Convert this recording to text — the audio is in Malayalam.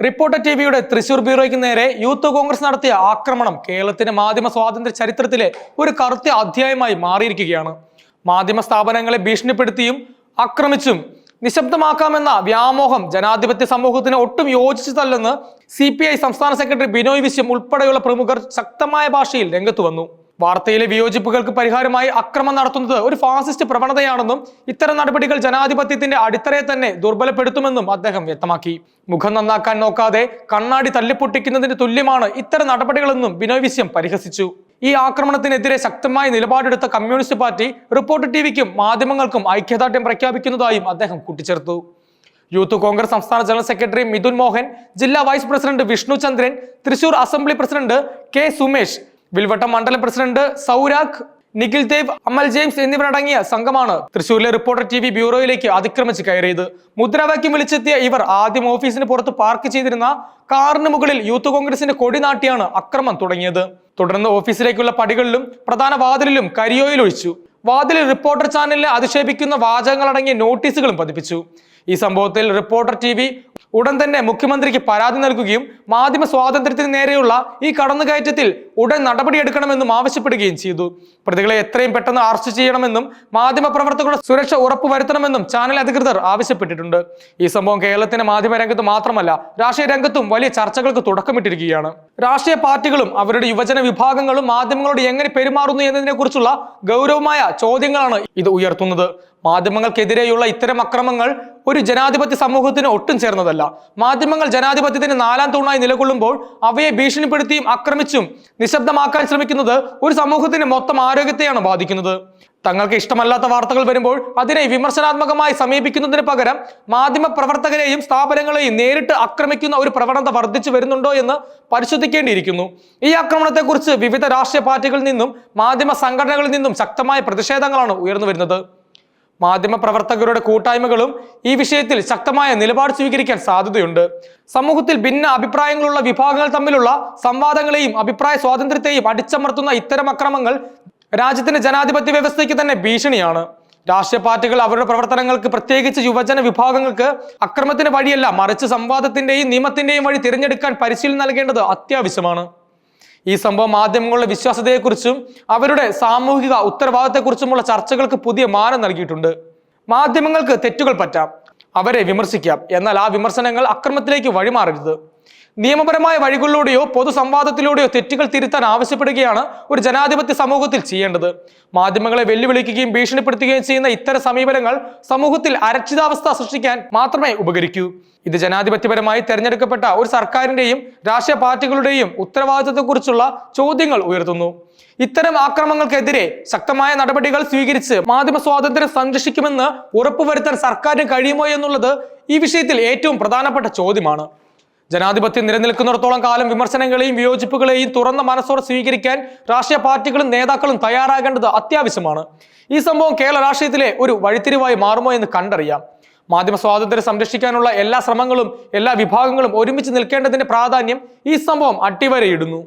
റിപ്പോർട്ടർ ടിവിയുടെ തൃശൂർ ബ്യൂറോയ്ക്ക് നേരെ യൂത്ത് കോൺഗ്രസ് നടത്തിയ ആക്രമണം കേരളത്തിന്റെ മാധ്യമ സ്വാതന്ത്ര്യ ചരിത്രത്തിലെ ഒരു കറുത്ത അധ്യായമായി മാറിയിരിക്കുകയാണ്. മാധ്യമ സ്ഥാപനങ്ങളെ ഭീഷണിപ്പെടുത്തിയും ആക്രമിച്ചും നിശബ്ദമാക്കാമെന്ന വ്യാമോഹം ജനാധിപത്യ സമൂഹത്തിന് ഒട്ടും യോജിച്ചതല്ലെന്ന് സി സംസ്ഥാന സെക്രട്ടറി ബിനോയ് വിശ്വം ഉൾപ്പെടെയുള്ള പ്രമുഖർ ശക്തമായ ഭാഷയിൽ രംഗത്തു വന്നു. വാർത്തയിലെ വിയോജിപ്പുകൾക്ക് പരിഹാരമായി അക്രമം നടത്തുന്നത് ഒരു ഫാസിസ്റ്റ് പ്രവണതയാണെന്നും ഇത്തരം നടപടികൾ ജനാധിപത്യത്തിന്റെ അടിത്തറയെ തന്നെ ദുർബലപ്പെടുത്തുമെന്നും അദ്ദേഹം വ്യക്തമാക്കി. മുഖം നന്നാക്കാൻ നോക്കാതെ കണ്ണാടി തല്ലിപ്പൊട്ടിക്കുന്നതിന് തുല്യമാണ് ഇത്തരം നടപടികളെന്നും ബിനോയ് വിശ്യം പരിഹസിച്ചു. ഈ ആക്രമണത്തിനെതിരെ ശക്തമായ നിലപാടെടുത്ത കമ്മ്യൂണിസ്റ്റ് പാർട്ടി റിപ്പോർട്ട് ടിവിക്കും മാധ്യമങ്ങൾക്കും ഐക്യദാർഢ്യം പ്രഖ്യാപിക്കുന്നതായും അദ്ദേഹം കൂട്ടിച്ചേർത്തു. യൂത്ത് കോൺഗ്രസ് സംസ്ഥാന ജനറൽ സെക്രട്ടറി മിഥുൻ മോഹൻ ജില്ലാ vice president Vishnu Chandran Thrissur assembly president K Sumesh Vilvattam മണ്ഡലം പ്രസിഡന്റ് സൗരാഖ് നിഖിൽ ദേവ് അമൽ ജെയിംസ് എന്നിവരടങ്ങിയ സംഘമാണ് തൃശൂരിലെ റിപ്പോർട്ടർ ടി വി ബ്യൂറോയിലേക്ക് അതിക്രമിച്ച് കയറിയത്. മുദ്രാവാക്യം വിളിച്ചെത്തിയ ഇവർ ആദ്യം ഓഫീസിന് പുറത്ത് പാർക്ക് ചെയ്തിരുന്ന കാറിന് മുകളിൽ യൂത്ത് കോൺഗ്രസിന്റെ കൊടി നാട്ടിയാണ് അക്രമം തുടങ്ങിയത്. തുടർന്ന് ഓഫീസിലേക്കുള്ള പടികളിലും പ്രധാന വാതിലിലും കരിയോയിൽ ഒഴിച്ചു. വാതിലിൽ റിപ്പോർട്ടർ ചാനലിനെ അധിക്ഷേപിക്കുന്ന വാചകങ്ങളടങ്ങിയ നോട്ടീസുകളും പതിപ്പിച്ചു. ഈ സംഭവത്തിൽ റിപ്പോർട്ടർ ടി ഉടൻ തന്നെ മുഖ്യമന്ത്രിക്ക് പരാതി നൽകുകയും മാധ്യമ സ്വാതന്ത്ര്യത്തിന് നേരെയുള്ള ഈ കടന്നുകയറ്റത്തിൽ ഉടൻ നടപടിയെടുക്കണമെന്നും ആവശ്യപ്പെടുകയും ചെയ്തു. പ്രതികളെ എത്രയും പെട്ടെന്ന് അറസ്റ്റ് ചെയ്യണമെന്നും മാധ്യമ പ്രവർത്തകരുടെ സുരക്ഷ ഉറപ്പുവരുത്തണമെന്നും ചാനൽ അധികൃതർ ആവശ്യപ്പെട്ടിട്ടുണ്ട്. ഈ സംഭവം കേരളത്തിന്റെ മാധ്യമ രംഗത്ത് മാത്രമല്ല രാഷ്ട്രീയ രംഗത്തും വലിയ ചർച്ചകൾക്ക് തുടക്കമിട്ടിരിക്കുകയാണ്. രാഷ്ട്രീയ പാർട്ടികളും അവരുടെ യുവജന വിഭാഗങ്ങളും മാധ്യമങ്ങളോട് എങ്ങനെ പെരുമാറുന്നു എന്നതിനെ കുറിച്ചുള്ള ഗൗരവമായ ചോദ്യങ്ങളാണ് ഇത് ഉയർത്തുന്നത്. മാധ്യമങ്ങൾക്കെതിരെയുള്ള ഇത്തരം അക്രമങ്ങൾ ഒരു ജനാധിപത്യ സമൂഹത്തിന് ഒട്ടും ചേർന്നതല്ല. മാധ്യമങ്ങൾ ജനാധിപത്യത്തിന് നാലാം തൂണായി നിലകൊള്ളുമ്പോൾ അവയെ ഭീഷണിപ്പെടുത്തിയും ആക്രമിച്ചും നിശബ്ദമാക്കാൻ ശ്രമിക്കുന്നത് ഒരു സമൂഹത്തിന്റെ മൊത്തം ആരോഗ്യത്തെയാണ് ബാധിക്കുന്നത്. തങ്ങൾക്ക് ഇഷ്ടമല്ലാത്ത വാർത്തകൾ വരുമ്പോൾ അതിനെ വിമർശനാത്മകമായി സമീപിക്കുന്നതിന് പകരം മാധ്യമ പ്രവർത്തകരെയും സ്ഥാപനങ്ങളെയും നേരിട്ട് ആക്രമിക്കുന്ന ഒരു പ്രവണത വർദ്ധിച്ചു വരുന്നുണ്ടോ എന്ന് പരിശോധിക്കേണ്ടിയിരിക്കുന്നു. ഈ ആക്രമണത്തെക്കുറിച്ച് വിവിധ രാഷ്ട്രീയ പാർട്ടികളിൽ നിന്നും മാധ്യമ സംഘടനകളിൽ നിന്നും ശക്തമായ പ്രതിഷേധങ്ങളാണ് ഉയർന്നു വരുന്നത്. മാധ്യമ പ്രവർത്തകരുടെ കൂട്ടായ്മകളും ഈ വിഷയത്തിൽ ശക്തമായ നിലപാട് സ്വീകരിക്കാൻ സാധ്യതയുണ്ട്. സമൂഹത്തിൽ ഭിന്ന അഭിപ്രായങ്ങളുള്ള വിഭാഗങ്ങൾ തമ്മിലുള്ള സംവാദങ്ങളെയും അഭിപ്രായ സ്വാതന്ത്ര്യത്തെയും അടിച്ചമർത്തുന്ന ഇത്തരം അക്രമങ്ങൾ രാജ്യത്തിന്റെ ജനാധിപത്യ വ്യവസ്ഥയ്ക്ക് തന്നെ ഭീഷണിയാണ്. രാഷ്ട്രീയ പാർട്ടികൾ അവരുടെ പ്രവർത്തനങ്ങൾക്ക് പ്രത്യേകിച്ച് യുവജന വിഭാഗങ്ങൾക്ക് അക്രമത്തിന് വഴിയല്ല മറിച്ച് സംവാദത്തിന്റെയും നിയമത്തിന്റെയും വഴി തിരഞ്ഞെടുക്കാൻ പരിശീലനം നൽകേണ്ടത് അത്യാവശ്യമാണ്. ഈ സംഭവം മാധ്യമങ്ങളുടെ വിശ്വാസ്യതയെക്കുറിച്ചും അവരുടെ സാമൂഹിക ഉത്തരവാദിത്തത്തെക്കുറിച്ചുമുള്ള ചർച്ചകൾക്ക് പുതിയ മാനം നൽകിയിട്ടുണ്ട്. മാധ്യമങ്ങൾക്ക് തെറ്റുകൾ പറ്റാം. അവരെ വിമർശിക്കാം. എന്നാൽ ആ വിമർശനങ്ങൾ അക്രമത്തിലേക്ക് വഴിമാറരുത്. നിയമപരമായ വഴികളിലൂടെയോ പൊതുസംവാദത്തിലൂടെയോ തെറ്റുകൾ തിരുത്താൻ ആവശ്യപ്പെടുകയാണ് ഒരു ജനാധിപത്യ സമൂഹത്തിൽ ചെയ്യേണ്ടത്. മാധ്യമങ്ങളെ വെല്ലുവിളിക്കുകയും ഭീഷണിപ്പെടുത്തുകയും ചെയ്യുന്ന ഇത്തരം സമീപനങ്ങൾ സമൂഹത്തിൽ അരക്ഷിതാവസ്ഥ സൃഷ്ടിക്കാൻ മാത്രമേ ഉപകരിക്കൂ. ഇത് ജനാധിപത്യപരമായി തെരഞ്ഞെടുക്കപ്പെട്ട ഒരു സർക്കാരിന്റെയും രാഷ്ട്രീയ പാർട്ടികളുടെയും ഉത്തരവാദിത്തത്തെക്കുറിച്ചുള്ള ചോദ്യങ്ങൾ ഉയർത്തുന്നു. ഇത്തരം ആക്രമണങ്ങൾക്കെതിരെ ശക്തമായ നടപടികൾ സ്വീകരിച്ച് മാധ്യമ സ്വാതന്ത്ര്യം സംരക്ഷിക്കുമെന്ന് ഉറപ്പുവരുത്താൻ സർക്കാരിന് കഴിയുമോ എന്നുള്ളത് ഈ വിഷയത്തിൽ ഏറ്റവും പ്രധാനപ്പെട്ട ചോദ്യമാണ്. ജനാധിപത്യം നിലനിൽക്കുന്നിടത്തോളം കാലം വിമർശനങ്ങളെയും വിയോജിപ്പുകളെയും തുറന്ന മനസ്സോടെ സ്വീകരിക്കാൻ രാഷ്ട്രീയ പാർട്ടികളും നേതാക്കളും തയ്യാറാകേണ്ടത് അത്യാവശ്യമാണ്. ഈ സംഭവം കേരള രാഷ്ട്രീയത്തിലെ ഒരു വഴിത്തിരിവായി മാറുമോ എന്ന് കണ്ടറിയാം. മാധ്യമ സ്വാതന്ത്ര്യം സംരക്ഷിക്കാനുള്ള എല്ലാ ശ്രമങ്ങളും എല്ലാ വിഭാഗങ്ങളും ഒരുമിച്ച് നിൽക്കേണ്ടതിന്റെ പ്രാധാന്യം ഈ സംഭവം അട്ടിവരയിടുന്നു.